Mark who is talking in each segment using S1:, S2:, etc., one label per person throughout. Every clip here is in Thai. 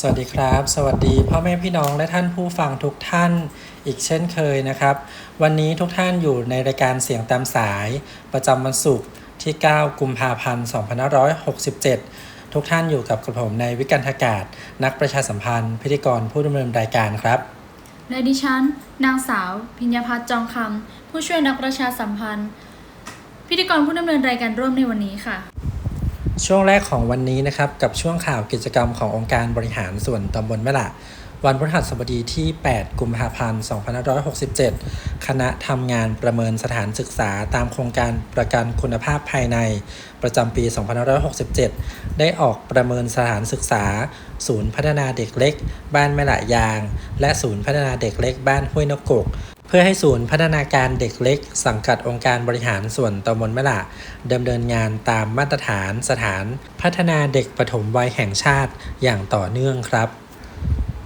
S1: สวัสดีครับ สวัสดีพ่อแม่พี่น้องและท่านผู้ฟังทุกท่านอีกเช่นเคยนะครับ วันนี้ทุกท่านอยู่ในรายการเสียงตามสาย ประจำวันศุกร์ที่ 9 กุมภาพันธ์2567 ทุกท่านอยู่กับกระผมในวิกันทากาศ นักประชาสัมพันธ์ พิธีกรผู้ดำเนินรายการครับ
S2: และดิฉัน นางสาว พิญญาพัฒน์จองคำผู้ช่วยนักประชาสัมพันธ์ พิธีกรผู้ดำเนินรายการร่วมในวันนี้ค่ะ
S1: ช่วงแรกของวันนี้นะครับกับช่วงข่าวกิจกรรมขององค์การบริหารส่วนตำบลแม่ละ วันพฤหัสบดีที่ 8 กุมภาพันธ์ 2567 คณะทำงานประเมินสถานศึกษาตามโครงการประกันคุณภาพภายในประจำปี 2567 ได้ออกประเมินสถานศึกษา ศูนย์พัฒนาเด็กเล็ก บ้านแม่ละยาง และศูนย์พัฒนาเด็กเล็กบ้านห้วยนกกก เพื่อให้ศูนย์พัฒนาการเด็กเล็ก สังกัดองค์การบริหารส่วนตำบลแม่ละดำเนินงานตามมาตรฐานสถาน พัฒนาเด็กปฐมวัยแห่งชาติอย่างต่อเนื่องครับ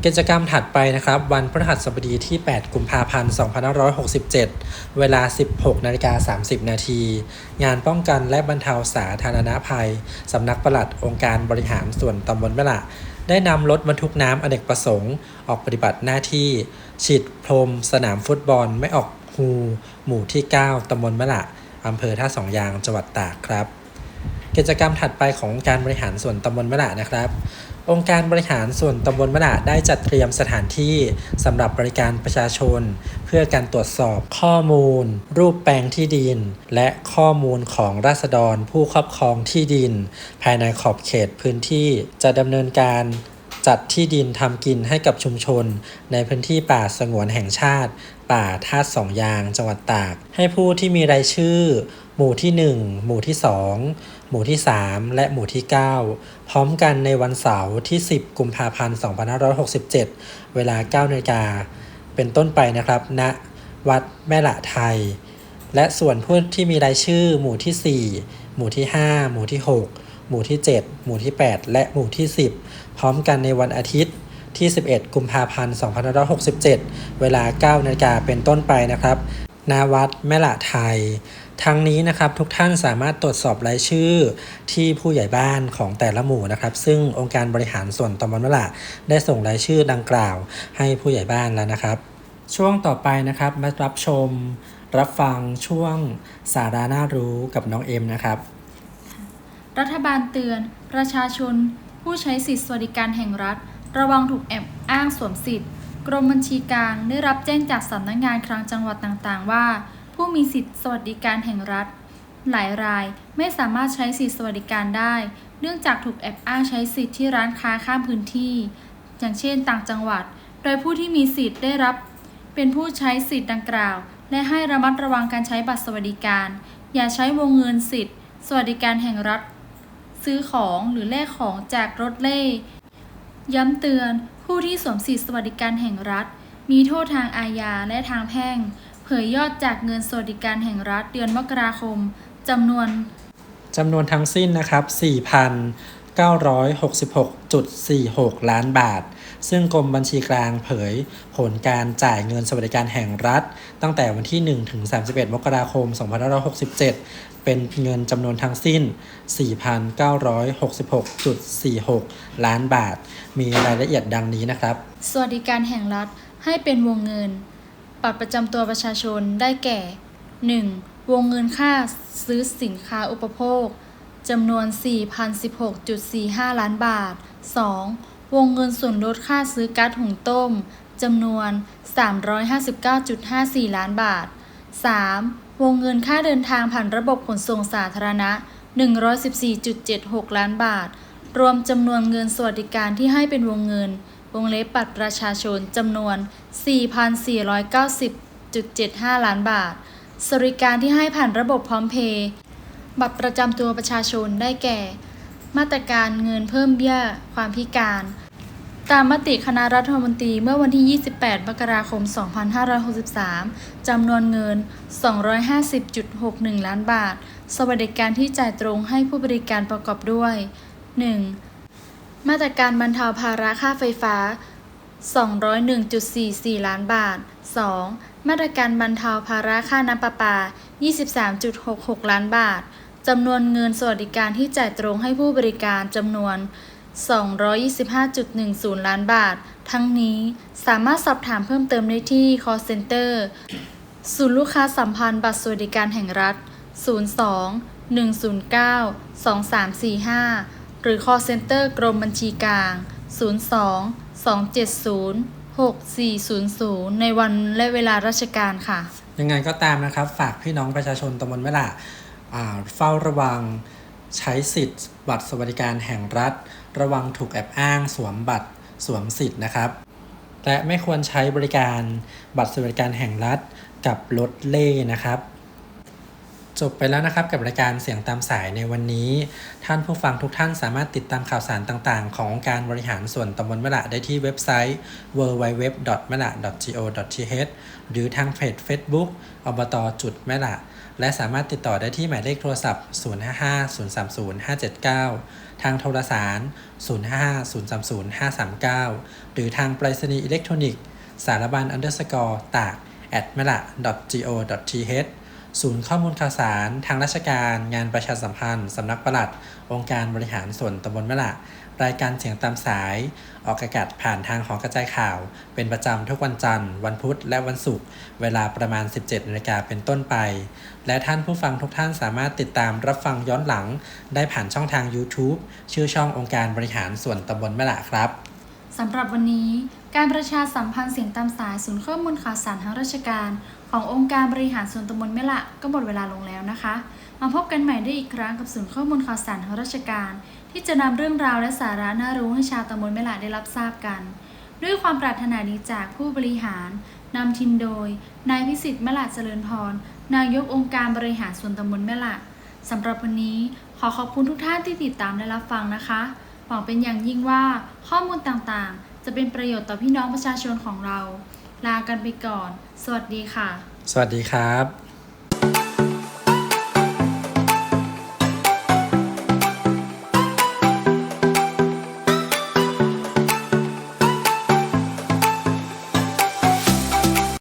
S1: กิจกรรมถัดไปนะครับ วันพฤหัสบดีที่ 8 กุมภาพันธ์ 2567 เวลา 16นาฬิกา30 นาที งานป้องกันและบรรเทาสาธารณภัย สำนักปลัดองค์การบริหารส่วนตำบลแม่ละได้นำรถบรรทุกน้ำอเนกประสงค์ ออกปฏิบัติหน้าที่ ฉีดพรม สนามฟุตบอลไม่ออกฮูหมู่ที่ 9ตำบลมะละอำเภอท่าสองยางจังหวัดตากครับ กิจกรรมถัดไปขององค์การบริหารส่วนตำบลมะละนะครับ องค์การบริหารส่วนตำบลมะละได้จัดเตรียมสถานที่สำหรับบริการประชาชน เพื่อการตรวจสอบข้อมูล รูปแปลงที่ดิน และข้อมูลของราษฎรผู้ครอบครองที่ดิน ภายในขอบเขตพื้นที่จะดำเนินการจัดที่ดินทำกินให้กับชุมชน ในพื้นที่ป่าสงวนแห่งชาติ ป่าท่าสองยางจังหวัดตาก ให้ผู้ที่มีรายชื่อ หมู่ที่ 1 หมู่ที่ 2 หมู่ที่ 3 และหมู่ที่ 9 พร้อมกันในวันเสาร์ที่ 10 กุมภาพันธ์ 2567 เวลา9นาฬิกาเป็นต้นไปนะครับณวัดแม่ละไทย และส่วนผู้ที่มีรายชื่อ หมู่ที่ 4 หมู่ที่ 5 หมู่ที่ 6 หมู่ที่ 7 หมู่ที่ 8 และหมู่ที่ 10 พร้อมกันในวันอาทิตย์ ที่ 11 กุมภาพันธ์ 2567 เวลา 9นาฬิกาเป็นต้นไปนะครับณวัดแม่ละไทย ทั้งนี้นะครับทุกท่านสามารถตรวจสอบรายชื่อที่ผู้ใหญ่บ้านของแต่ละหมู่นะครับ ซึ่งองค์การบริหารส่วนตำบลมะละได้ส่งรายชื่อดังกล่าว ให้ผู้ใหญ่บ้านแล้วนะครับ ช่วงต่อไปนะครับมารับชม รับฟังช่วงสาระน่ารู้กับน้องเอ็มนะครับ
S2: รัฐบาลเตือนประชาชนผู้ใช้สิทธิสวัสดิการแห่งรัฐ ระวังถูกแอบอ้างสวมสิทธิ์ กรมบัญชีกลางได้รับแจ้งจากสำนักงานคลังจังหวัดต่างๆ ว่า ผู้มีสิทธิสวัสดิการแห่งรัฐ หลายรายไม่สามารถใช้สิทธิสวัสดิการได้ เนื่องจากถูกแอบอ้างใช้สิทธิ์ที่ร้านค้าข้ามพื้นที่ อย่างเช่นต่างจังหวัด โดยผู้ที่มีสิทธิ์ได้รับ เป็นผู้ใช้สิทธิ์ดังกล่าว และให้ระมัดระวังการใช้บัตรสวัสดิการ อย่าใช้วงเงินสิทธิ์สวัสดิการแห่งรัฐ ซื้อของหรือแลกของจากรถเล่ ย้ำเตือนผู้ที่สวมสิทธิสวัสดิการแห่งรัฐ มีโทษทางอาญาและทางแพ่ง เผยยอดจากเงินสวัสดิการแห่งรัฐเดือนมกราคมจำนวน
S1: จำนวนทั้งสิ้นนะครับ 4,966.46 ล้านบาท ซึ่งกรมบัญชีกลางเผยผลการจ่ายเงินสวัสดิการแห่งรัฐ ตั้งแต่วันที่ 1 ถึง 31 มกราคม 2567 เป็นเงินจำนวนทั้งสิ้น 4,966.46 ล้านบาท มีรายละเอียดดังนี้นะครับ
S2: สวัสดิการแห่งรัฐให้เป็นวงเงินบัตรประจำตัวประชาชนได้แก่ 1. วงเงินค่าซื้อสินค้าอุปโภคจำนวน 4,016.45 ล้านบาท 2. วงเงินส่วนลดค่าซื้อก๊าซหุงต้มจำนวน 359.54 ล้านบาท 3. วงเงินค่าเดินทางผ่านระบบขนส่งสาธารณะ 114.76 ล้านบาท รวมจำนวนเงินสวัสดิการที่ให้เป็นวงเงิน วงเล็บบัตรประชาชนจำนวน 4,490.75 ล้านบาท สวัสดิการที่ให้ผ่านระบบพร้อมเพย์ บัตรประจำตัวประชาชนได้แก่ มาตรการเงินเพิ่มเบี้ยความพิการ ตามมติคณะรัฐมนตรีเมื่อวันที่ 28 มกราคม 2563 จำนวนเงิน 250.61 ล้านบาท สวัสดิการที่จ่ายตรงให้ผู้บริการประกอบด้วย 1. มาตรการบรรเทาภาระค่าไฟฟ้า 201.44 ล้านบาท 2. มาตรการบรรเทาภาระค่าน้ำประปา 23.66 ล้านบาท จำนวนเงินสวัสดิการที่จ่ายตรงให้ผู้บริการจำนวน 225.10 ล้านบาท ทั้งนี้สามารถสอบถามเพิ่มเติมได้ที่ call center ศูนย์ลูกค้าสัมพันธ์บัตรสวัสดิการแห่งรัฐ 02 109 2345 หรือ call center กรมบัญชีกลาง 02 270 6400 ในวันและเวลาราชการค่ะ
S1: ยังไงก็ตามนะครับ ฝากพี่น้องประชาชนตำบลแม่ละอ่า เฝ้าระวังใช้สิทธิ์บัตรสวัสดิการแห่งรัฐ ระวังถูกแอบอ้างสวมบัตรสวมสิทธิ์นะครับ และไม่ควรใช้บริการบัตรสวัสดิการแห่งรัฐกับรถเล่นะครับ จบไปแล้วนะครับกับรายการเสียงตามสายในวันนี้ ท่านผู้ฟังทุกท่านสามารถติดตามข่าวสารต่างๆ ขององค์การบริหารส่วนตำบลมะละได้ที่เว็บไซต์ www.mela.go.th หรือทางเพจ Facebook อบตจุดแม่ละ และสามารถติดต่อได้ที่หมายเลขโทรศัพท์ 055-030-579 ทางโทรสาร 055-030-539 หรือทางไปรษณีย์อิเล็กทรอนิกส์สารบัญ underscore ตาก at mela go.th ศูนย์ข้อมูลข่าวสาร ทางราชการ งานประชาสัมพันธ์ สำนักปลัด องค์การบริหารส่วนตำบลมะละ รายการเสียงตามสาย ออกอากาศผ่านทางหอกระจายข่าว เป็นประจำทุกวันจันทร์ วันพุธ และวันศุกร์ เวลาประมาณ 17นาฬิกาเป็นต้นไป และท่านผู้ฟังทุกท่านสามารถติดตามรับฟังย้อนหลัง ได้ผ่านช่องทาง YouTube ชื่อช่ององค์การบริหารส่วนตำบลมะละครับ
S2: สำหรับวันนี้ การประชาสัมพันธ์เสียงตามสายศูนย์ข้อมูลข่าวสารทางราชการ ขององค์การบริหารส่วนตำบลแม่ละก็หมดเวลาลงแล้วนะคะ มาพบกันใหม่ได้อีกครั้งกับศูนย์ข้อมูลข่าวสารทางราชการ ที่จะนำเรื่องราวและสาระน่ารู้ให้ชาวตำบลแม่ละได้รับทราบกัน ด้วยความปรารถนาดีจากผู้บริหารนำทีมโดย นายพิสิทธิ์แม่ละเจริญพรนายกองค์การบริหารส่วนตำบลแม่ละสำหรับวันนี้ขอขอบคุณทุกท่านที่ติดตามและรับฟังนะคะหวังเป็นอย่างยิ่งว่าข้อมูลต่างๆ จะเป็นประโยชน์ต่อพี่น้องประชาชนของเรา ลากันไปก่อน สวัสดีค่ะ
S1: สวัสดีครับ